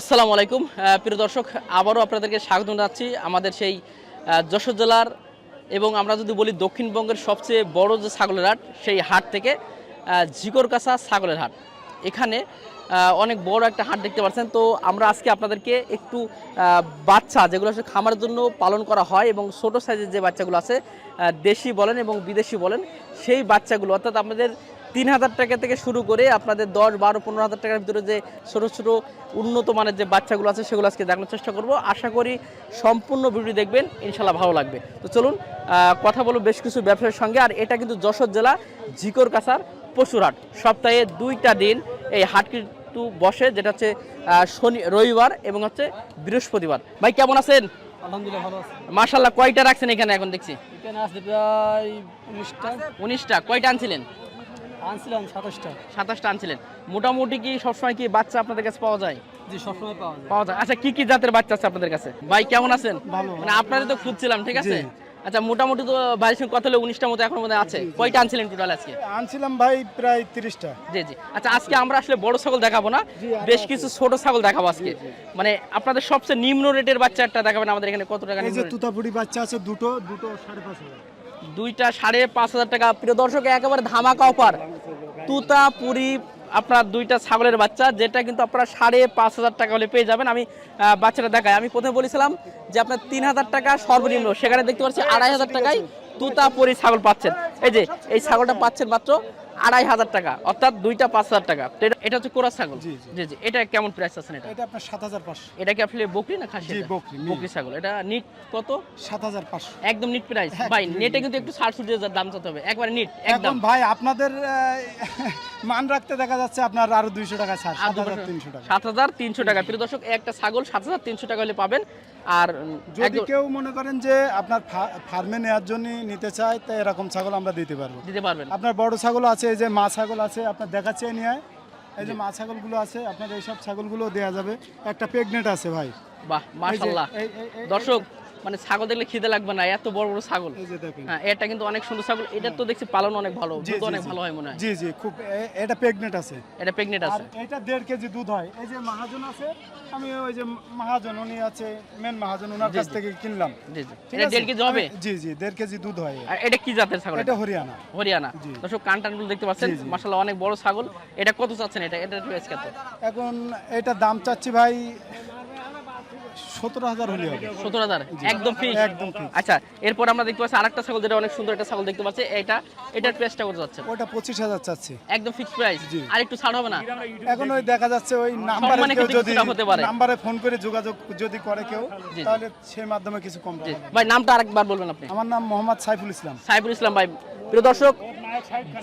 আসসালামু আলাইকুম। প্রিয় দর্শক আবারও আপনাদেরকে স্বাগত জানাচ্ছি আমাদের সেই যশোর জেলার এবং আমরা যদি বলি দক্ষিণবঙ্গের সবচেয়ে বড় যে ছাগলের হাট সেই হাট থেকে আহ, ঝিকরকাছা ছাগলের হাট। এখানে অনেক বড় একটা হাট দেখতে পাচ্ছেন। তো আমরা আজকে আপনাদেরকে একটু বাচ্চা যেগুলো আসলে খামারের জন্য পালন করা হয় এবং ছোট সাইজের যে বাচ্চাগুলো আছে দেশি বলেন এবং বিদেশি বলেন সেই বাচ্চাগুলো অর্থাৎ আমাদের তিন হাজার টাকা থেকে শুরু করে আপনাদের দশ বারো পনেরো হাজার টাকার ভিতরে যে ছোটো ছোটো উন্নত মানের যে বাচ্চাগুলো আছে সেগুলো আজকে দেখানোর চেষ্টা করব। আশা করি সম্পূর্ণ ভিডিও দেখবেন ইনশাল্লাহ ভালো লাগবে। তো চলুন কথা বলব বেশ কিছু ব্যবসায়ীর সঙ্গে আর এটা কিন্তু যশোর জেলা ঝিকর কাছার পশুরহাট। সপ্তাহে দুইটা দিন এই হাট কিন্তু বসে যেটা হচ্ছে আহ, শনি রবিবার এবং হচ্ছে বৃহস্পতিবার। ভাই কেমন আছেন? আলহামদুলিল্লাহ ভালো আছে। মার্শাল্লাহ কয়টা রাখছেন এখানে এখন দেখছি? এখানে প্রায় উনিশটা। উনিশটা কয়টা আনছিলেন? আনছিলাম সাতাশটা। সাতাশটা আনছিলেন। মোটামুটি কি সবসময় কি বাচ্চা আপনাদের কাছে পাওয়া যায়? জি সবসময় পাওয়া যায়। পাওয়া যায়। আচ্ছা কি কি জাতের বাচ্চা আছে আপনাদের কাছে? ভাই কেমন আছেন? ভালো। মানে আপনাদের তো খুঁজছিলাম ঠিক আছে? আচ্ছা মোটামুটি তো ভাইয়ের সঙ্গে কত হলো উনিশটা মতো এখন মধ্যে আছে। কয়টা আনছিলেন টোটাল আজকে? আনছিলাম ভাই প্রায় তিরিশটা। জি জি। আচ্ছা আজকে আমরা আসলে বড় ছাগল দেখাবো না বেশ কিছু ছোট ছাগল দেখাবো আজকে। মানে আপনাদের সবচেয়ে নিম্ন রেটের বাচ্চা একটা দেখাবেন আমাদের এখানে কত টাকা এই যে? তুতাপুরি বাচ্চা আছে দুটো দুটো সাড়ে পাঁচ হাজার। দুইটা সাড়ে পাঁচ হাজার টাকা। প্রিয় দর্শক, একেবারে ধামাকা অফার তুতা, পুরি, আপনার দুইটা ছাগলের বাচ্চা, যেটা কিন্তু আপনারা সাড়ে পাঁচ হাজার টাকা হলে পেয়ে যাবেন। আমি বাচ্চাটা দেখাই। আমি প্রথমে বলেছিলাম যে আপনার তিন হাজার টাকা সর্বনিম্ন। সেখানে দেখতে পাচ্ছি আড়াই হাজার টাকায় তুতা, পরি, ছাগল পাচ্ছেন। এই যে, এই ছাগলটা পাচ্ছেন মাত্র আড়াই হাজার টাকা অর্থাৎ দুইটা পাঁচ হাজার টাকা। এটা- এটা হচ্ছে কোরা ছাগল? জি, জি। এটা কেমন প্রাইস আছেন এটা? এটা আপনার সাত হাজার পাঁচশো। এটা কি আসলে বকরি না খাসি জি, বকরি, বকরি ছাগল। এটা নিট কত? সাত হাজার পাঁচশো। একদম নিট প্রাইস ভাই নেটে কিন্তু একটু ছুটে দাম চাতে হবে। একবারে নিট একদম। ভাই আপনাদের মান রাখতে দেখা যাচ্ছে আপনার আরও দুইশো টাকা ছাড় সাত হাজার তিনশো টাকা। সাত হাজার তিনশো টাকা। প্রিয় দর্শক একটা ছাগল সাত হাজার তিনশো টাকা হলে পাবেন। আর যদি কেউ মনে করেন যে আপনার ফার্মে নেওয়ার জন্য নিতে চায় তো এরকম ছাগল আমরা দিতে পারব। দিতে পারবেন। আপনার বড় ছাগল আছে এই যে মা ছাগল আছে আপনার দেখাচ্ছে নিয়ে। এই যে মা ছাগলগুলো আছে আপনার এইসব ছাগলগুলো দেওয়া যাবে। একটা প্রেগনেন্ট আছে ভাই। বাহ মাশাল্লাহ এই- দর্শক মানে ছাগল দেখলে খিদে লাগবে না এত বড় বড় ছাগল। হ্যাঁ এটা কিন্তু অনেক সুন্দর ছাগল। এটা তো দেখছি পালন অনেক ভালো দুধ অনেক ভালো হয় মনে হয়। জি জি খুব এটা প্রেগনেন্ট আছে। এটা প্রেগনেন্ট আর আছে। এটা দেড় কেজি দুধ হয়। এই যে মহাজন আছে আমি ওই যে মহাজন উনি আছে মেন মহাজন ওনার কাছ থেকে কিনলাম। জি জি। এটা দেড় কেজি হবে? জি জি দেড় কেজি দুধ হয়। আর এটা কি জাতের ছাগল এটা হরিয়ানা। হরিয়ানা। দর্শক কান টানগুলো দেখতে পাচ্ছেন জি। অনেক বড় ছাগল। এটা কত চাচ্ছেন এটা? এটা প্রাইস কত? এখন এটা দাম চাচ্ছি ভাই সতেরো হাজার হলে হবে। সত্তর হাজার? একদম ফিক্স একদম আচ্ছা এরপর আমরা দেখতে পাচ্ছি আরেকটা ছাগল যেটা অনেক সুন্দর একটা ছাগল দেখতে পাচ্ছি। এটা এটার প্রাইসটা কত যাচ্ছে? ওটা পঁচিশ হাজার চাচ্ছি। একদম ফিক্সড প্রাইস আর একটু ছাড় হবে না? এখন ওই দেখা যাচ্ছে ওই নাম্বারে কেউ যদি কিছুটা হতে পারে। নাম্বারে ফোন করে যোগাযোগ যদি করে কেউ তাহলে সেই মাধ্যমে কিছু কম ভাই নামটা আরেকবার বলবেন আপনি। আমার নাম মোহাম্মদ সাইফুল ইসলাম। সাইফুল ইসলাম ভাই প্রিয় দর্শক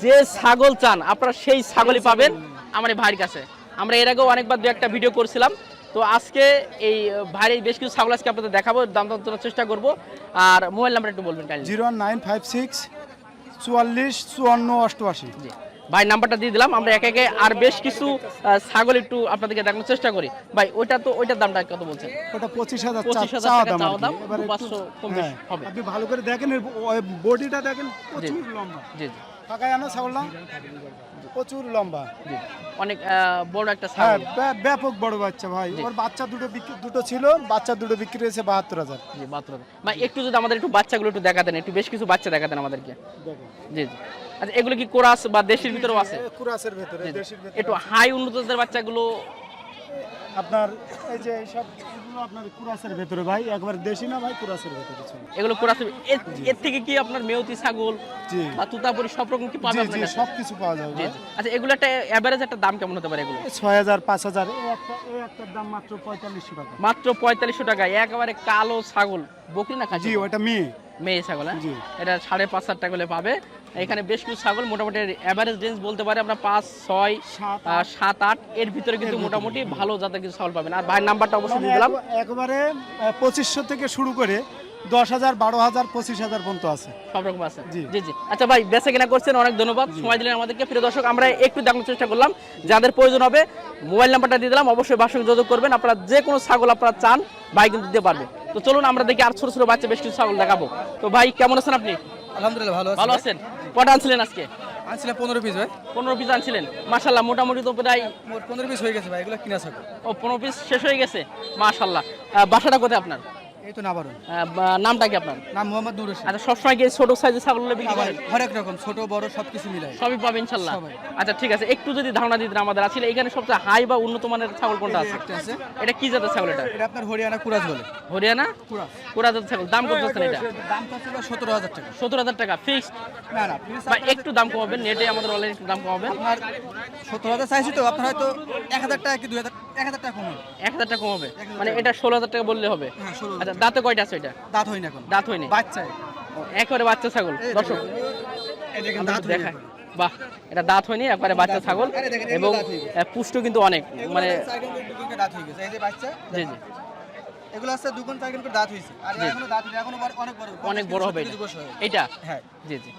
যে ছাগল চান আপনারা সেই ছাগলই পাবেন আমার ভাইয়ের কাছে। আমরা এর আগেও অনেকবার দু একটা ভিডিও করছিলাম। তো আজকে এই ভাইয়ের বেশ কিছু ছাগল আজকে আপনাদের দেখাবো দাম দাম তোলার চেষ্টা করব। আর মোবাইল নাম্বার একটু বলবেন জিরো নাইন ফাইভ সিক্স চুয়াল্লিশ চুয়ান্ন অষ্টআশি। জি। ভাই নাম্বারটা দিয়ে দিলাম আমরা একে একে আর বেশ কিছু ছাগল একটু আপনাদেরকে দেখানোর চেষ্টা করি। ভাই ওইটা তো ওইটার দামটা কত বলছেন? ওটা পঁচিশ হাজার পঁচিশ হাজার দাম পাঁচশো হ্যাঁ, হবে। আপনি ভালো করে দেখেন বডিটা দেখেন প্রচুর লম্বা। জি জি। ছাগলটা প্রচুর লম্বা। অনেক বড় একটা হ্যাঁ ছাগল। ব্যাপক বড় বাচ্চা ভাই। ওর বাচ্চা দুটো দুটো ছিল বাচ্চা দুটো বিক্রি হয়েছে বাহাত্তর হাজার। জি বাথরুম ভাই একটু যদি আমাদের একটু বাচ্চাগুলো একটু দেখাতেন একটু বেশ কিছু বাচ্চা দেখাতেন আমাদেরকে। জি জি। আচ্ছা এগুলো কি কোরাস বা দেশের ভিতরেও আছে? কুরাসের ভেতরে। দেশের একটু হাই উন্নত জাতের বাচ্চাগুলো আপনার এই যে এইসব এগুলো আপনার কুরাসের ভেতরে ভাই একবার দেশি না ভাই কুরাসের ভেতরে ছিল এগুলো কোরাস এর থেকে কি আপনার মেয়তি ছাগল জি। বা তুতাপুরি সব রকম কি পাবে আপনার সব কিছু? পাওয়া যাবে। আচ্ছা এগুলো একটা এভারেজ একটা দাম কেমন হতে পারে এগুলো? ছয় হাজার পাঁচ হাজার এই একটা এই একটার দাম মাত্র পঁয়তাল্লিশশো টাকা। মাত্র পঁয়তাল্লিশশো টাকা একেবারে কালো ছাগল। বকরি না খাসি? জি ওটা মেয়ে। মেয়ে ছাগল হ্যাঁ? জি। এটা সাড়ে পাঁচ হাজার টাকা পাবে। এখানে বেশ কিছু ছাগল মোটামুটি এভারেজ রেঞ্জ বলতে পারি আমরা পাঁচ ছয় সাত, আট। এর ভিতরে কিন্তু মোটামুটি ভালো জাতের কিছু ছাগল পাবেন। আর ভাইয়ের নাম্বারটা অবশ্যই দিয়ে দিলাম। একবারে পঁচিশশো থেকে শুরু করে দশ হাজার বারো হাজার পঁচিশ হাজার পর্যন্ত আছে। সব রকম আছে। জি। জি জি। আচ্ছা ভাই বেচা কিনা করছেন অনেক ধন্যবাদ। সময় দিলেন আমাদেরকে। প্রিয় দর্শক আমরা একটু দেখানোর চেষ্টা করলাম। যাদের প্রয়োজন হবে মোবাইল নাম্বারটা দিয়ে দিলাম। অবশ্যই বাসক যোগাযোগ করবেন। আপনারা যে কোনো ছাগল আপনারা চান ভাই কিন্তু দিতে পারবে। তো চলুন আমরা দেখি আর ছোট ছোট বাচ্চা বেশ কিছু ছাগল দেখাবো। তো ভাই কেমন আছেন আপনি? আলহামদুলিল্লাহ ভালো ভালো আছেন? কটা আনছিলেন আজকে? আনছিলাম পনেরো পিস ভাই। পনেরো পিস আনছিলেন। মাসাল্লাহ মোটামুটি তো প্রায় পনেরো পিস হয়ে গেছে ভাই এগুলো কিনা ও পনেরো পিস শেষ হয়ে গেছে? মাশাল্লাহ বাসাটা কোথায় আপনার? এই তো না বারণ আহ, বা- নামটা কি আপনার? নাম মোহাম্মদ নুর আচ্ছা সবসময় কি ছোট সাইজের ছাগলগুলো বিক্রি করেন? হরেক রকম ছোট বড় সব মিলাই। সবই পাবেন ইনশাল্লাহ। আচ্ছা ঠিক আছে একটু যদি ধারণা দিতেন আমাদের আসলে এখানে সবচেয়ে হাই বা উন্নত মানের ছাগল কোনটা আছে? এটা কি জাতের ছাগল এটা? এটা আপনার হরিয়ানা কুরাজ বলে। হরিয়ানা? কুরাজ কোরা ছাগল। দাম কত এটা? টাকা। সত্তর হাজার টাকা ফিক্সড না না please একটু দাম কমাবেন নেটে আমাদের অনলাইনে একটু দাম কমাবেন। আপনার সত্তর হাজার চাইছি তো আপনার হয়তো এক হাজার টাকা কি টাকা কমাবে। মানে এটা ষোলো হাজার টাকা বললে হবে। হ্যাঁ আচ্ছা দাঁতে কয়টা আছে এটা? দাঁত হয়নি এখন। দাঁত হয়নি? বাচ্চা। একবারে বাচ্চা ছাগল। দর্শক এখন। বাহ এটা দাঁত হয়নি একবারে বাচ্চা ছাগল। এবং পুষ্ট কিন্তু অনেক মানে দাঁত হয়ে গেছে। এই যে বাচ্চা জি জি। এগুলো আছে দুগুণ চার গুণ করে দাঁত হয়েছে। আর এখনও দাঁত হয়নি, এখনও অনেক বড়। অনেক বড় হবে এটা? হয় হ্যাঁ। জি জি।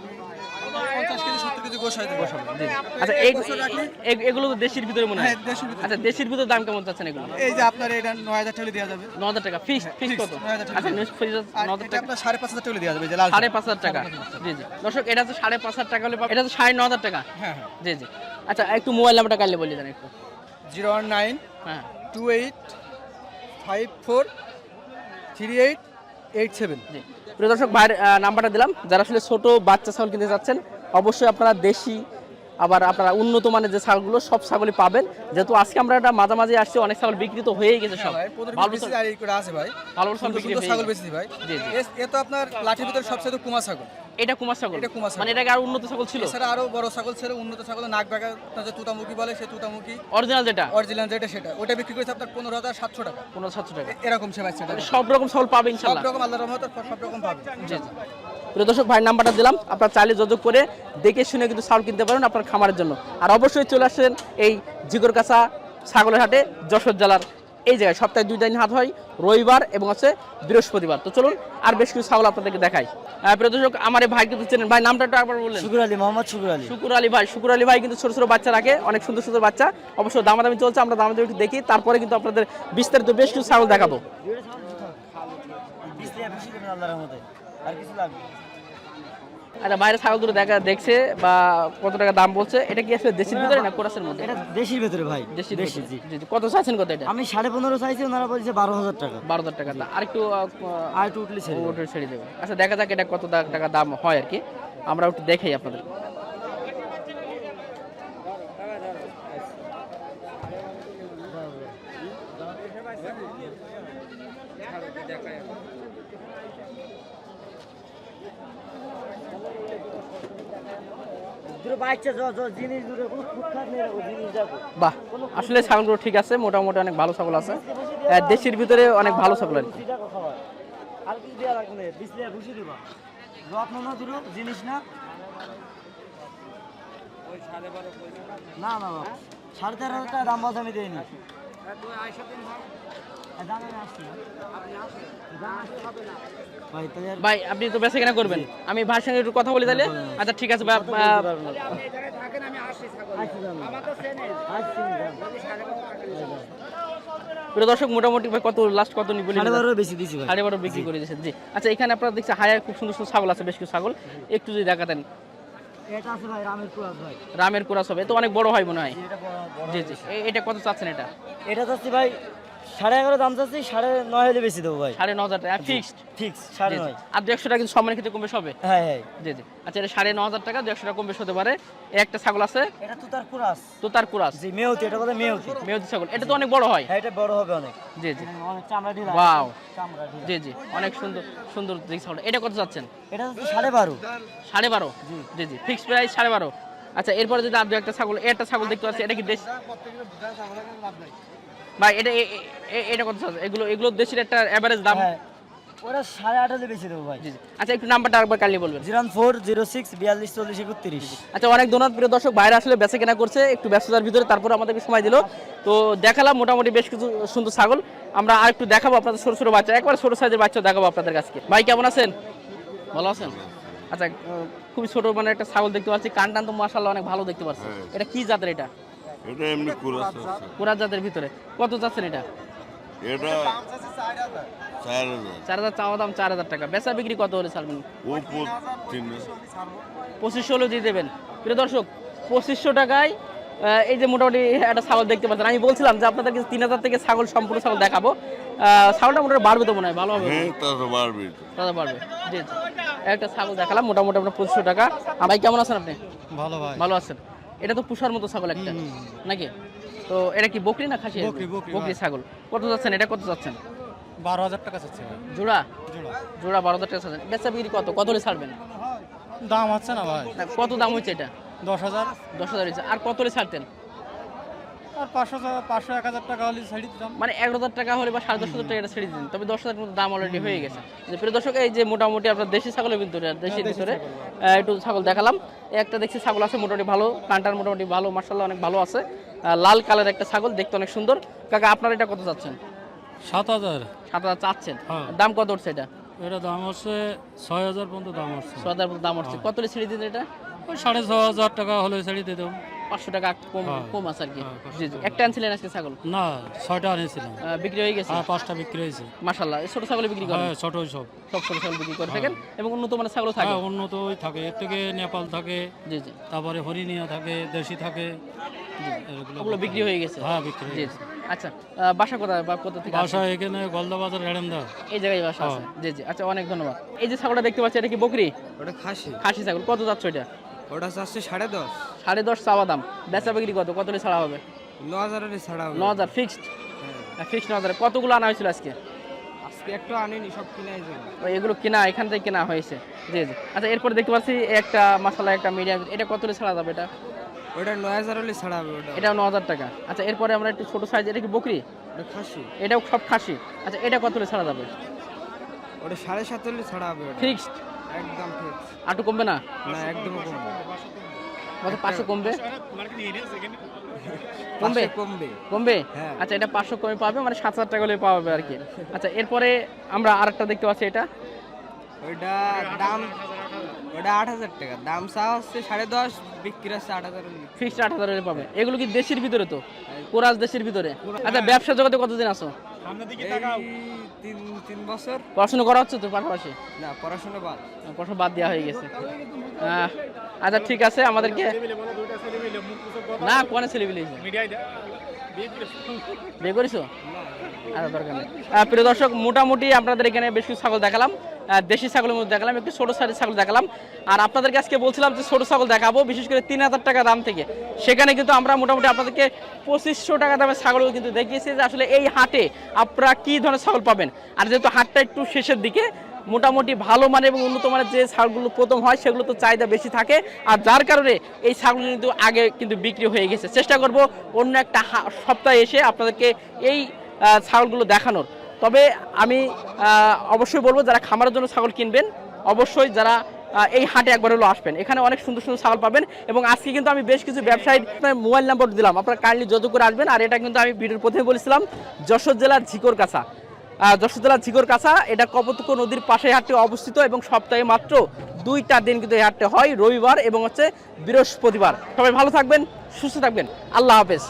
পঞ্চাশ কেজি সত্তর কেজি গোশ হয় গোশ হবে জি। জি। আচ্ছা এগুলো তো দেশির ভিতরে মনে হয়। হ্যাঁ দেড়শো ভিতরে। আচ্ছা দেশির ভিতরে দাম কেমন চাচ্ছেন এগুলো? এই যে আপনার এটা নয় হাজার টাকা দেওয়া যাবে। ন হাজার টাকা। ফিক্স ফিক্স কত? নয় হাজার টাকা। আচ্ছা নিউজ ফিক্স আর ন হাজার টাকা। আপনার সাড়ে পাঁচ হাজার টাকা দেওয়া যাবে সাড়ে পাঁচ হাজার টাকা। জি জি। দর্শক এটা হচ্ছে সাড়ে পাঁচ হাজার টাকা হলে এটা হচ্ছে সাড়ে ন হাজার টাকা? হ্যাঁ হ্যাঁ। জি জি। আচ্ছা একটু মোবাইল নাম্বারটা কাইলে বলে দেন একটু। জিরো ওয়ান নাইন হ্যাঁ। Two eight five four three eight eight seven. জি। প্রিয় দর্শক ভাইয়ের নাম্বারটা দিলাম। যারা আসলে ছোট বাচ্চা ছাগল কিনতে চাচ্ছেন অবশ্যই আপনারা দেশি আবার আপনারা উন্নত মানের যে ছাগলগুলো সব ছাগলই পাবেন। যেহেতু আজকে আমরা একটা মাঝামাঝি আসছি অনেক ছাগল বিক্রি তো হয়েই গেছে সব। ভালো এই করে আছে ভাই। ভালো হয়ে ছাগল বেশি ভাই। এ তো আপনার লাঠির ভিতরে সবচেয়ে কুমার ছাগল। এটা কুমার ছাগল? এটা কুমার ছাগল। মানে এটাকে আর উন্নত ছাগল ছিল? এছাড়া আরও বড় ছাগল ছিল উন্নত ছাগল নাক যে তুতামুখী বলে সে তুতামুখী। অরিজিনাল যেটা? অরিজিনাল যেটা সেটা। ওটা বিক্রি করেছে আপনার পনেরো হাজার সাতশো টাকা। পনেরো সাতশো টাকা। এরকম সে মানে সব রকম ছাগল পাবে সব রকম আল্লাহ রহমত সব রকম পাবে। জি জি। প্রিয় দর্শক ভাইয়ের নাম্বারটা দিলাম। আপনার চাইলে যোগাযোগ করে দেখে শুনে কিন্তু ছাগল কিনতে পারেন আপনার খামারের জন্য। আর অবশ্যই চলে আসেন এই জিগর কাছা ছাগলের হাটে যশোর জেলার এই জায়গায় সপ্তাহে দুই দিন হাট হয় রবিবার এবং হচ্ছে বৃহস্পতিবার। তো চলুন আর বেশ কিছু ছাগল আপনাদেরকে দেখাই। প্রিয় দর্শক আমার এই ভাই কিন্তু চেনেন। ভাই নামটা একটু একবার বললেন। শুকুর আলী মোহাম্মদ শুকুর আলী। শুকুর আলী ভাই শুকুর আলী ভাই কিন্তু ছোট ছোট বাচ্চা রাখে অনেক সুন্দর সুন্দর বাচ্চা। অবশ্য দামাদামি চলছে আমরা দামাদামি একটু দেখি। তারপরে কিন্তু আপনাদের বিস্তারিত বেশ কিছু ছাগল দেখাবো। আর কিছু লাগবে? আচ্ছা বাইরে ছাগলগুলো দেখা দেখছে বা কত টাকা দাম বলছে এটা কি আসলে দেশের ভিতরে না কোরাসের মধ্যে? এটা দেশের ভিতরে ভাই দেশি দেশি জি। কত চাইছেন কত এটা? আমি সাড়ে পনেরো চাইছি ওনারা বলছে বারো হাজার টাকা। বারো হাজার টাকা আর একটু আর একটু উঠলে ছেড়ে। ওটা ছেড়ে দেবে। আচ্ছা দেখা যাক এটা কত টাকা দাম হয় আর কি। আমরা একটু দেখাই আপনাদের দুটো বাচ্চা জ- জ- জিনিস দুটো কোনো ফুটখাট নেই রাখো, জিনিস রাখো বাহ আসলে ছাগলগুলো ঠিক আছে মোটামুটি অনেক ভালো ছাগল আছে। দেশের ভিতরে অনেক ভালো ছাগল আর কি। জিনিস না। না না সাড়ে তেরো হাজার টাকা দাম বলছে আমি দিইনি। ভাই আপনি তো বেঁচে কেনা করবেন আমি ভাইয়ের সঙ্গে একটু কথা বলি তাহলে? আচ্ছা ঠিক আছে। প্রিয় দর্শক মোটামুটি ভাই কত লাস্ট কত সাড়ে বারো বেশি ভাই। সাড়ে বারো বিক্রি করে দিয়েছেন জি। আচ্ছা এখানে আপনারা দেখছি হায়ার খুব সুন্দর সুন্দর ছাগল আছে বেশ কিছু ছাগল। একটু যদি দেখাতেন। এটা আছে ভাই রামের কুয়াশ ভাই। রামের কোরাস হবে তো অনেক বড় হয় মনে হয়। জি জি এটা কত চাচ্ছেন এটা? এটা চাচ্ছি ভাই সাড়ে এগারো দাম চাচ্ছি সাড়ে নয় হলে বেশি দেবো ভাই। সাড়ে ন হাজার টাকা ফিক্সড ফিক্স সাড়ে নয়। আর দু একশো টাকা কিন্তু সম্মানের ক্ষেত্রে কমবে হবে হ্যাঁ হ্যাঁ। জি জি। আচ্ছা এটা সাড়ে ন হাজার টাকা দু একশো টাকা কমবে হতে পারে। একটা ছাগল আছে? এটা তো তার কুরাস তো তার কোরাস জি মেয়তি এটা বলে মেয়তি মেয়দি ছাগল। এটা তো অনেক বড় হয়। হ্যাঁ এটা বড় হবে অনেক। জি জি। অনেক চামড়া ঢিলা Wow. চামড়া ঢিলা। জি জি। অনেক সুন্দর সুন্দর দেখি ছাগল এটা কত চাচ্ছেন এটা হচ্ছে সাড়ে বারো। সাড়ে বারো? জি। জি ফিক্স প্রাইস সাড়ে বারো। আচ্ছা এরপরে যদি আর দু একটা ছাগল এটা ছাগল দেখতে পাচ্ছি এটা কি দেশ ভাই এটা এটা কত এগুলো এগুলো দেশের একটা অ্যাভারেজ দাম? হ্যাঁ। ওরা সাড়ে আট বেশি দেবো ভাই। আচ্ছা একটু নাম্বারটা কালি বলবেন। জিরো ফোর জিরো সিক্স বিয়াল্লিশ চল্লিশ একত্রিশ। আচ্ছা অনেক ধন্যবাদ প্রিয় দর্শক। বাইরে আসলে বেচা কেনা করছে একটু ব্যস্ততার ভিতরে তারপর আমাদেরকে সময় দিল। তো দেখালাম মোটামুটি বেশ কিছু সুন্দর ছাগল। আমরা আর একটু দেখাবো আপনাদের ছোট ছোট বাচ্চা। একবার ছোট সাইজের বাচ্চা দেখাবো আপনাদের কাছে ভাই কেমন আছেন? ভালো আছেন? আচ্ছা খুবই ছোট মানে একটা ছাগল দেখতে পাচ্ছি। কান টান তো মাসাল্লাহ অনেক ভালো দেখতে পাচ্ছি। এটা কি জাতের এটা? এটা এমনি আছে। পুরা জাতের ভিতরে। কত এটা? এটা চার হাজার। চার হাজার চাওয়া দাম চার হাজার টাকা। বেচা বিক্রি কত হলে ছাড়বেন? ও পঁচিশশো হলেও দিয়ে দেবেন। প্রিয় দর্শক পঁচিশশো টাকায় এই যে মোটামুটি একটা ছাগল দেখতে পাচ্ছেন। আমি বলছিলাম যে আপনাদেরকে তিন হাজার থেকে ছাগল সম্পূর্ণ ছাগল দেখাবো। আহ, ছাগলটা মোটামুটি বাড়বে তো মনে হয়? ভালো হবে। হ্যাঁ। দাদা জি একটা ছাগল দেখালাম মোটামুটি আপনার পঁচিশশো টাকা। ভাই কেমন আছেন আপনি? ভালো ভাই। ভালো আছেন। এটা তো পুষার মতো ছাগল একটা নাকি? তো এটা কি বকরি না খাসি? বকরি, ছাগল। কত যাচ্ছেন? এটা কত যাচ্ছেন? বারো হাজার টাকা চাচ্ছে জোড়া? জোড়া। জোড়া বারো হাজার টাকা যাচ্ছেন বেচা বিক্রি কত? কত হলে ছাড়বেন? দাম আছে না ভাই। কত দাম হচ্ছে এটা? দশ হাজার। দশ হাজার হয়েছে। আর কত হলে ছাড়তেন? আর পাঁচশো পাঁচশো এক হাজার টাকা হলে ছাড়ি দিতাম। মানে এগারো হাজার টাকা হলে বা সাড়ে দশ হাজার টাকা ছেড়ে দিন তবে দশ হাজার মতো দাম অলরেডি হয়ে গেছে। যে প্রিয় দর্শক এই যে মোটামুটি আপনার দেশি ছাগলের ভিতরে আর ভিতরে একটু ছাগল দেখালাম। একটা দেখছি ছাগল আছে মোটামুটি ভালো কানটার মোটামুটি ভালো মার্শাল্লাহ অনেক ভালো আছে। লাল কালার একটা ছাগল দেখতে অনেক সুন্দর। কাকা আপনার এটা কত চাচ্ছেন? সাত হাজার। সাত হাজার চাচ্ছেন? হ্যাঁ। দাম কত উঠছে এটা? এটা দাম হচ্ছে ছয় হাজার পর্যন্ত দাম হচ্ছে। ছ হাজার দাম উঠছে কত ছেড়ে দিন এটা? ওই সাড়ে ছ হাজার টাকা হলে ছেড়ে দিতাম। পাঁচশো টাকা কম হ্যাঁ। কম আছে আর কি। হ্যাঁ, জি জি। একটা আনছিলেন আজকে ছাগল? না ছয়টা আনিয়েছিলাম বিক্রি হয়ে গেছে? আর পাঁচটা বিক্রি হয়েছে। মাসাল্লাহ ছোট ছাগল বিক্রি করেন? হ্যাঁ ছোট সব। সব ছোট ছাগল বিক্রি করে থাকেন এবং উন্নত মানের ছাগল থাকে? হ্যাঁ উন্নত থাকে। এর থেকে নেপাল থাকে জি জি। তারপরে হরিণিয়া থাকে দেশি থাকে। এগুলো ওগুলো বিক্রি হয়ে গেছে? হ্যাঁ বিক্রি জি জি। আচ্ছা বাসা কোথায় বা কোথা থেকে বাসা এখানে গলদা বাজার গাড়েন্দা এই জায়গায় বাসা আছে। জি জি। আচ্ছা অনেক ধন্যবাদ। এই যে ছাগলটা দেখতে পাচ্ছি এটা কি বকরি? ওটা খাসি। খাসি ছাগল। কত যাচ্ছে এটা ওটা চাচ্ছে সাড়ে দশ। সাড়ে দশ চাওয়া দাম। বেচা বিক্রি কত? কত ছাড়া হবে? ন হাজারের ছাড়া হবে। ন হাজার ফিক্সড ফিক্সড ন হাজার। কতগুলো আনা হয়েছিল আজকে? আজকে একটু আনিনি সব কিনাই যাবে এগুলো কেনা এখান থেকে কেনা হয়েছে। জি জি। আচ্ছা এরপরে দেখতে পাচ্ছি একটা মশলা একটা মিডিয়াম এটা কত ছাড়া যাবে এটা? ওটা নয় হাজার হলে ছাড়া হবে ওটা। এটাও ন হাজার টাকা। আচ্ছা এরপরে আমরা একটু ছোট সাইজ এটা কি বকরি? খাসি। এটাও সব খাসি। আচ্ছা এটা কত ছাড়া যাবে? ওটা সাড়ে সাত হলে ছাড়া হবে ফিক্সড একদম ফিক্স আটু কমবে না? না একদম কমবে কত পাঁচশো কমবে? কমবে? কমবে। কমবে? হ্যাঁ। আচ্ছা এটা পাঁচশো কমে পাবে মানে সাত হাজার টাকা পাওয়া যাবে আর কি। আচ্ছা এরপরে আমরা আরেকটা দেখতে পাচ্ছি এটা। ওইটা দাম ওটা আট হাজার টাকা। দাম চা হচ্ছে সাড়ে দশ বিক্রি হচ্ছে আট হাজার হলে বিক্রি। ফিক্সড আট হাজার পাবে। এগুলো কি দেশের ভিতরে তো? কোরাস দেশের ভিতরে? আচ্ছা ব্যবসা জগতে কতদিন আসো এই তিন তিন বছর। পড়াশোনা করা হচ্ছে তো পাশাপাশি? না পড়াশোনা বাদ। পড়াশোনা বাদ দেওয়া হয়ে গেছে। আচ্ছা ঠিক আছে আমাদেরকে না কোনে ছেলে বিয়ে করেছ? আচ্ছা দরকার নেই। প্রিয় দর্শক মোটামুটি আপনাদের এখানে বেশ কিছু ছাগল দেখালাম। দেশি ছাগলের মধ্যে দেখালাম, একটু ছোট সাইজের ছাগল দেখালাম। আর আপনাদেরকে আজকে বলছিলাম যে ছোটো ছাগল দেখাবো, বিশেষ করে তিন হাজার টাকা দাম থেকে। সেখানে কিন্তু আমরা মোটামুটি আপনাদেরকে পঁচিশশো টাকা দামের ছাগল কিন্তু দেখিয়েছি যে আসলে এই হাটে আপনারা কি ধরনের ছাগল পাবেন। আর যেহেতু হাটটা একটু শেষের দিকে, মোটামুটি ভালো মানের এবং উন্নত মানের যে ছাগলগুলো প্রথম হয়, সেগুলো তো চাহিদা বেশি থাকে। আর যার কারণে এই ছাগল কিন্তু আগে কিন্তু বিক্রি হয়ে গেছে। চেষ্টা করব অন্য একটা সপ্তাহে এসে আপনাদেরকে এই ছাগলগুলো দেখানোর। তবে আমি অবশ্যই বলব যারা খামারের জন্য ছাগল কিনবেন, অবশ্যই যারা এই হাটে একবার হলো আসবেন। এখানে অনেক সুন্দর সুন্দর ছাগল পাবেন এবং আজকে কিন্তু আমি বেশ কিছু ব্যবসায়ী মোবাইল নাম্বার দিলাম। আপনারা কাইন্ডলি যোগাযোগ করে আসবেন। আর এটা কিন্তু আমি ভিডিওর প্রথমে বলেছিলাম, যশোর জেলার ঝিকর কাছা যশোর জেলার ঝিকর কাছা এটা কপতক নদীর পাশে হাটটি অবস্থিত এবং সপ্তাহে মাত্র দুইটা দিন কিন্তু এই হাটটি হয়, রবিবার এবং হচ্ছে বৃহস্পতিবার। সবাই ভালো থাকবেন, সুস্থ থাকবেন। আল্লাহ হাফেজ।